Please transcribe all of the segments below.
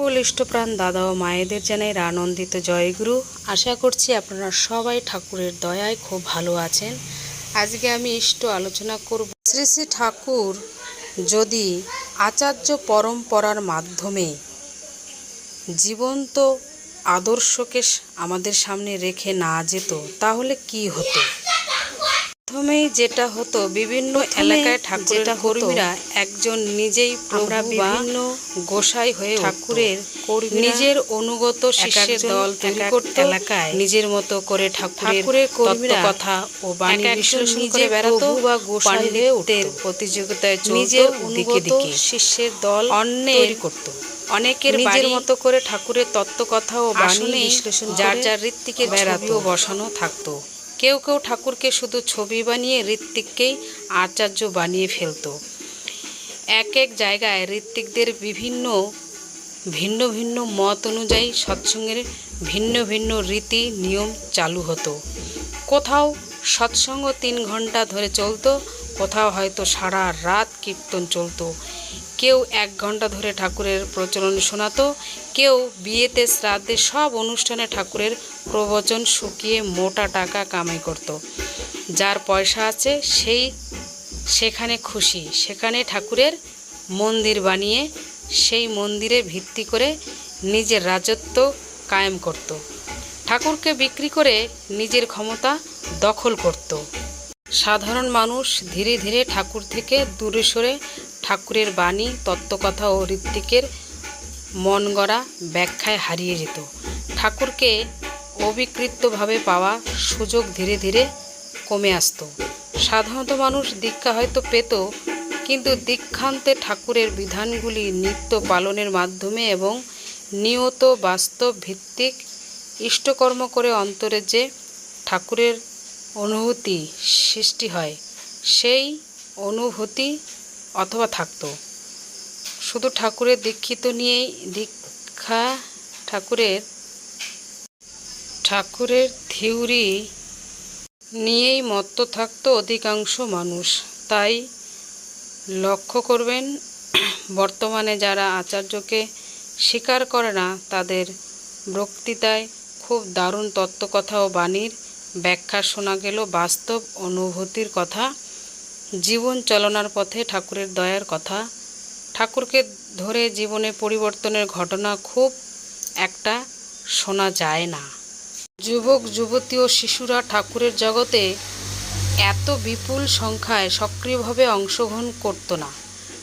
সকল ইষ্টপ্রাণ দাদা ও মায়েদের জানাই আনন্দিত জয়গুরু। আশা করছি আপনারা সবাই ঠাকুরের দয়ায় খুব ভালো আছেন। আজকে আমি ইষ্ট আলোচনা করব। শ্রী শ্রী ঠাকুর যদি আচার্য পরম্পরার মাধ্যমে জীবন্ত আদর্শকে আমাদের সামনে রেখে না যেত, তাহলে কি হতো? প্রথমেই যেটা হতো বিভিন্ন এলাকায় ঠাকুরের কর্মীরা একজন নিজেই আমরা বিভিন্ন গোসাই হয়ে ঠাকুরের নিজের অনুগত শিষ্যের দল তৈরি করতে এলাকায় নিজের মতো করে ঠাকুরের কর্মীরা কথা ও বাণী বিশ্লেষণ করে বেড়াতো বা গোসাই হয়ে উঠতের প্রতিযোগিতায় নিজের দিকে দিকে। শিষ্যের দল অন্যের করত। অনেকের নিজের মতো করে ঠাকুরের তত্ত্ব কথা ও বাণী বিশ্লেষণ যার যার ঋত্বিকের ছবিও বসানো থাকতো। কেউ কেউ ঠাকুরকে শুধু ছবি বানিয়ে ঋত্বিককেই আচার্য বানিয়ে ফেলতো। এক এক জায়গায় ঋত্বিকদের বিভিন্ন, ভিন্ন ভিন্ন মত অনুযায়ী সৎসঙ্গের ভিন্ন ভিন্ন রীতি, নিয়ম চালু হতো। কোথাও সৎসঙ্গ তিন ঘণ্টা ধরে চলতো, কোথাও হয়তো সারা রাত কীর্তন চলতো। কেউ এক ঘণ্টা ধরে ঠাকুরের প্রচলন শোনাতো, কেউ বিয়েতে শ্রাদ্ধে সব অনুষ্ঠানে ঠাকুরের প্রবচন শুকিয়ে মোটা টাকা কামাই করত। যার পয়সা আছে সেই সেখানে খুশি, সেখানে ঠাকুরের মন্দির বানিয়ে সেই মন্দিরে ভিত্তি করে নিজের রাজত্ব কায়েম করত। ঠাকুরকে বিক্রি করে নিজের ক্ষমতা দখল করত। সাধারণ মানুষ ধীরে ধীরে ঠাকুর থেকে দূরে সরে ঠাকুরের বাণী, তত্ত্বকথা ও ঋত্বিকের মন গড়া ব্যাখ্যায় হারিয়ে যেত। ঠাকুরকে অবিকৃতভাবে পাওয়া সুযোগ ধীরে ধীরে কমে আসতো। সাধারণত মানুষ দীক্ষা হয়তো পেত, কিন্তু দীক্ষান্তে ঠাকুরের বিধানগুলি নিত্য পালনের মাধ্যমে এবং নিয়ত, বাস্তব, ভিত্তিক, ইষ্টকর্ম করে অন্তরে যে ঠাকুরের অনুভূতি সৃষ্টি হয়, সেই অনুভূতি অথবা থাকতো। শুধু ঠাকুরের দীক্ষিত নিয়েই দীক্ষা ঠাকুরের ঠাকুরের থিওরি নিয়েই মত্ত থাকতো অধিকাংশ মানুষ। তাই লক্ষ্য করবেন, বর্তমানে যারা আচার্যকে স্বীকার করে না, তাদের বক্তৃতায় খুব দারুণ তত্ত্বকথা ও বাণীর ব্যাখ্যা শোনা গেল। বাস্তব অনুভূতির কথা জীবন চলনার পথে ঠাকুরের দয়ার কথা। ঠাকুরকে ধরে জীবনে পরিবর্তনের ঘটনা খুব একটা শোনা যায় না। যুবক, যুবতী ও শিশুরা ঠাকুরের জগতে এত বিপুল সংখ্যায় সক্রিয়ভাবে অংশগ্রহণ করতো না।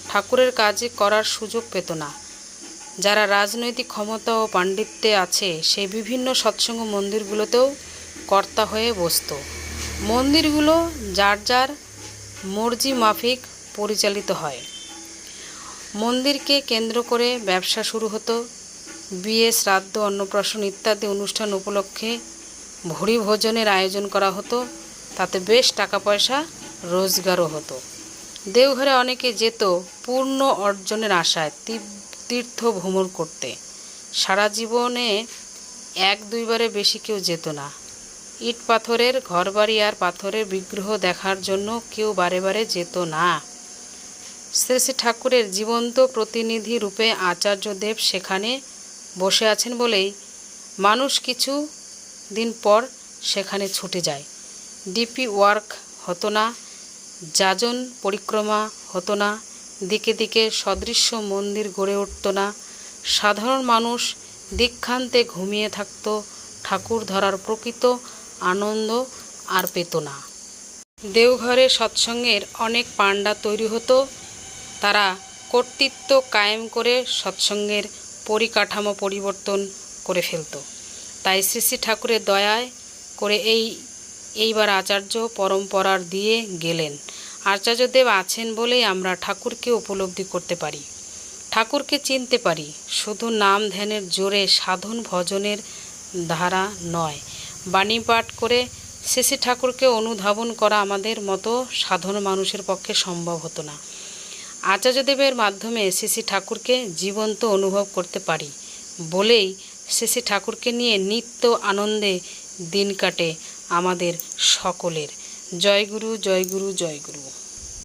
ঠাকুরের কাজে করার সুযোগ পেত না। যারা রাজনৈতিক ক্ষমতা ও পাণ্ডিত্যে আছে, সে বিভিন্ন সৎসঙ্গ মন্দিরগুলোতেও কর্তা হয়ে বসতো। মন্দিরগুলো যার যার মর্জি মাফিক পরিচালিত হয়। মন্দিরকে কেন্দ্র করে ব্যবসা শুরু হতো। বিয়ে শ্রাদ্ধ, অন্নপ্রাশন ইত্যাদি অনুষ্ঠান উপলক্ষে ভুরি ভোজনের আয়োজন করা হতো। তাতে বেশ টাকা পয়সা রোজগারও হতো। দেওঘরে অনেকে যেত পূর্ণ অর্জনের আশায় তীর্থ ভ্রমণ করতে। সারা জীবনে এক দুইবারে বেশি কেউ যেত না। ইট পাথরের, ঘরবাড়ি আর পাথরের বিগ্রহ দেখার জন্য কেউ বারে বারে যেত না। শ্রী শ্রী ঠাকুরের জীবন্ত প্রতিনিধি রূপে আচার্যদেব সেখানে বসে আছেন বলেই মানুষ কিছু দিন পর সেখানে ছুটে যায়। ডিপি ওয়ার্ক হতো না, যাজন পরিক্রমা হতো না, দিকে দিকে সদৃশ্য মন্দির গড়ে উঠত না, সাধারণ মানুষ দীক্ষান্তে ঘুমিয়ে থাকত, ঠাকুর ধরার প্রকৃত আনন্দ আর পেত না দেওঘরে সৎসঙ্গের অনেক পাণ্ডা তৈরি হতো। তারা কর্তৃত্ব কায়েম করে সৎসঙ্গের পরিকাঠামো পরিবর্তন করে ফেলত। তাই শ্রী শ্রী ঠাকুরের দয়ায় করে এই, এইবার আচার্য পরম্পরার দিয়ে গেলেন। আচার্যদেব আছেন বলেই আমরা ঠাকুরকে উপলব্ধি করতে পারি। ঠাকুরকে চিনতে পারি, শুধু নাম ধ্যানের জোরে সাধন ভজনের ধারা নয়। বাণী পাঠ করে শেষে ঠাকুরকে অনুধাবন করা আমাদের মতো সাধারণ মানুষের পক্ষে সম্ভব হতো না। আচার্যদেবের মাধ্যমে শেষে ঠাকুরকে জীবন্ত অনুভব করতে পারি বলেই শেষে ঠাকুরকে নিয়ে নিত্য আনন্দে দিন কাটে আমাদের সকলের। জয়গুরু জয়গুরু জয়গুরু জয় গুরু।